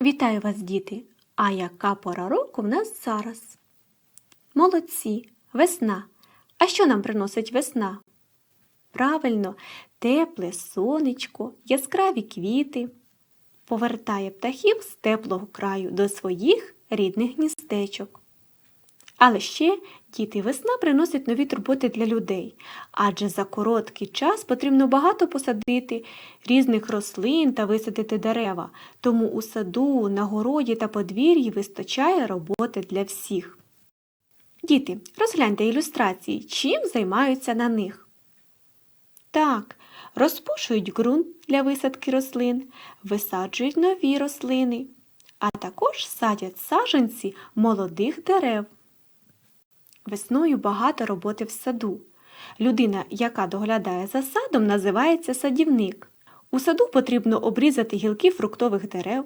Вітаю вас, діти! А яка пора року в нас зараз? Молодці, весна. А що нам приносить весна? Правильно, тепле сонечко, яскраві квіти. Повертає птахів з теплого краю до своїх рідних гніздечок. Але ще діти весна приносить нові турботи для людей, адже за короткий час потрібно багато посадити різних рослин та висадити дерева, тому у саду, на городі та подвір'ї вистачає роботи для всіх. Діти, розгляньте ілюстрації, чим займаються на них. Так, розпушують ґрунт для висадки рослин, висаджують нові рослини, а також садять саджанці молодих дерев. Весною багато роботи в саду. Людина, яка доглядає за садом, називається садівник. У саду потрібно обрізати гілки фруктових дерев,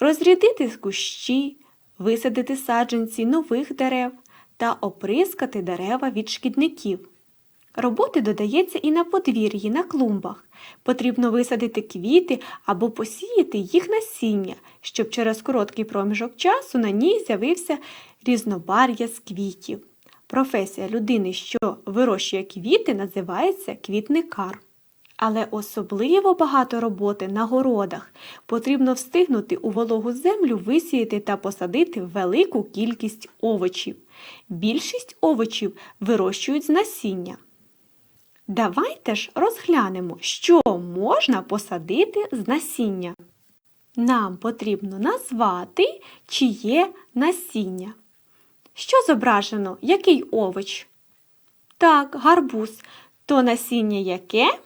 розрядити кущі, висадити саджанці нових дерев та оприскати дерева від шкідників. Роботи додається і на подвір'ї, на клумбах. Потрібно висадити квіти або посіяти їх насіння, щоб через короткий проміжок часу на ній з'явився різнобар'я з квітів. Професія людини, що вирощує квіти, називається квітникар. Але особливо багато роботи на городах. Потрібно встигнути у вологу землю висіяти та посадити велику кількість овочів. Більшість овочів вирощують з насіння. Давайте ж розглянемо, що можна посадити з насіння. Нам потрібно назвати, чи є насіння. Що зображено? Який овоч? Так, гарбуз. То насіння яке?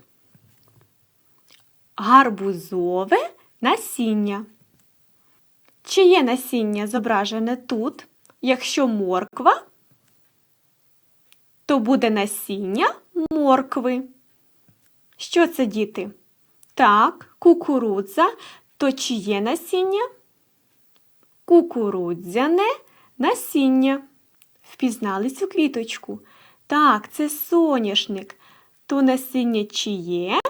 Гарбузове насіння. Чиє насіння зображене тут? Якщо морква, то буде насіння моркви. Що це, діти? Так, кукурудза. То чиє насіння? Кукурудзяне насіння. Впізнали цю квіточку? Так, це соняшник. То насіння чиє?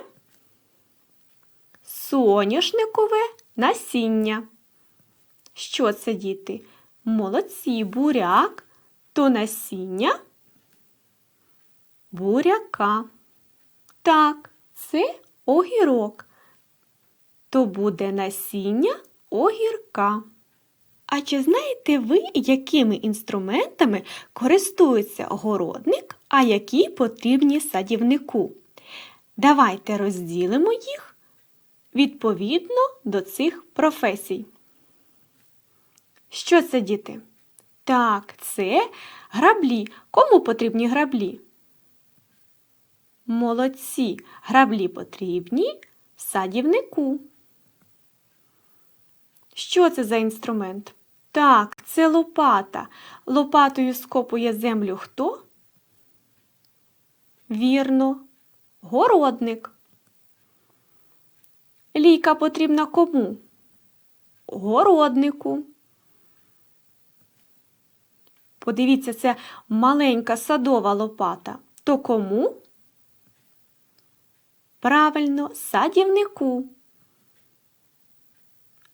Соняшникове насіння. Що це, діти? Молодці, буряк. То насіння буряка. Так, це огірок. То буде насіння огірка. А чи знаєте ви, якими інструментами користується городник, а які потрібні садівнику? Давайте розділимо їх відповідно до цих професій. Що це, діти? Так, це граблі. Кому потрібні граблі? Молодці, граблі потрібні садівнику. Що це за інструмент? Так, це лопата. Лопатою скопує землю хто? Вірно, городник. Лійка потрібна кому? Городнику. Подивіться, це маленька садова лопата. То кому? Правильно, садівнику.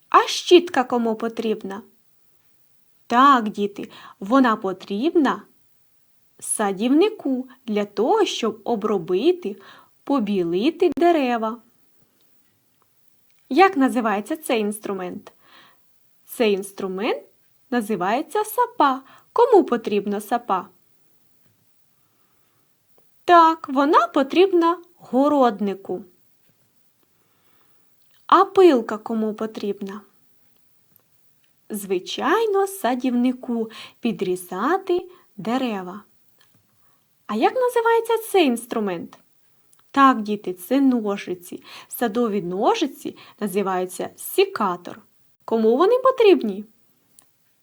А щітка кому потрібна? Так, діти, вона потрібна садівнику для того, щоб обробити, побілити дерева. Як називається цей інструмент? Цей інструмент називається сапа. Кому потрібна сапа? Так, вона потрібна городнику. А пилка кому потрібна? Звичайно, садівнику підрізати дерева. А як називається цей інструмент? Так, діти, це ножиці. Садові ножиці називаються сікатор. Кому вони потрібні?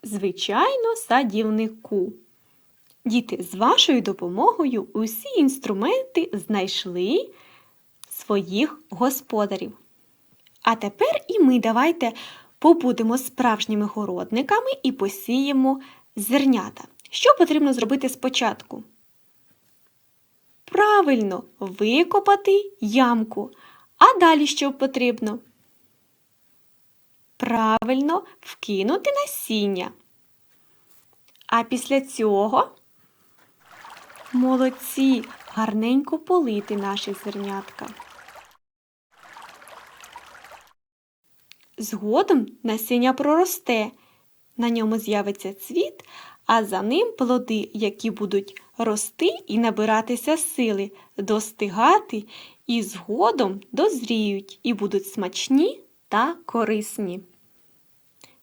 Звичайно, садівнику. Діти, з вашою допомогою усі інструменти знайшли своїх господарів. А тепер і ми давайте побудемо справжніми городниками і посіємо зернята. Що потрібно зробити спочатку? Правильно, викопати ямку. А далі що потрібно? Правильно вкинути насіння. А після цього молодці гарненько полити наші зернятка. Згодом насіння проросте, на ньому з'явиться цвіт, а за ним плоди, які будуть рости і набиратися сили, достигати і згодом дозріють і будуть смачні та корисні.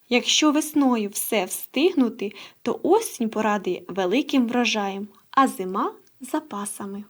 Якщо весною все встигнути, то осінь порадує великим врожаєм, а зима запасами.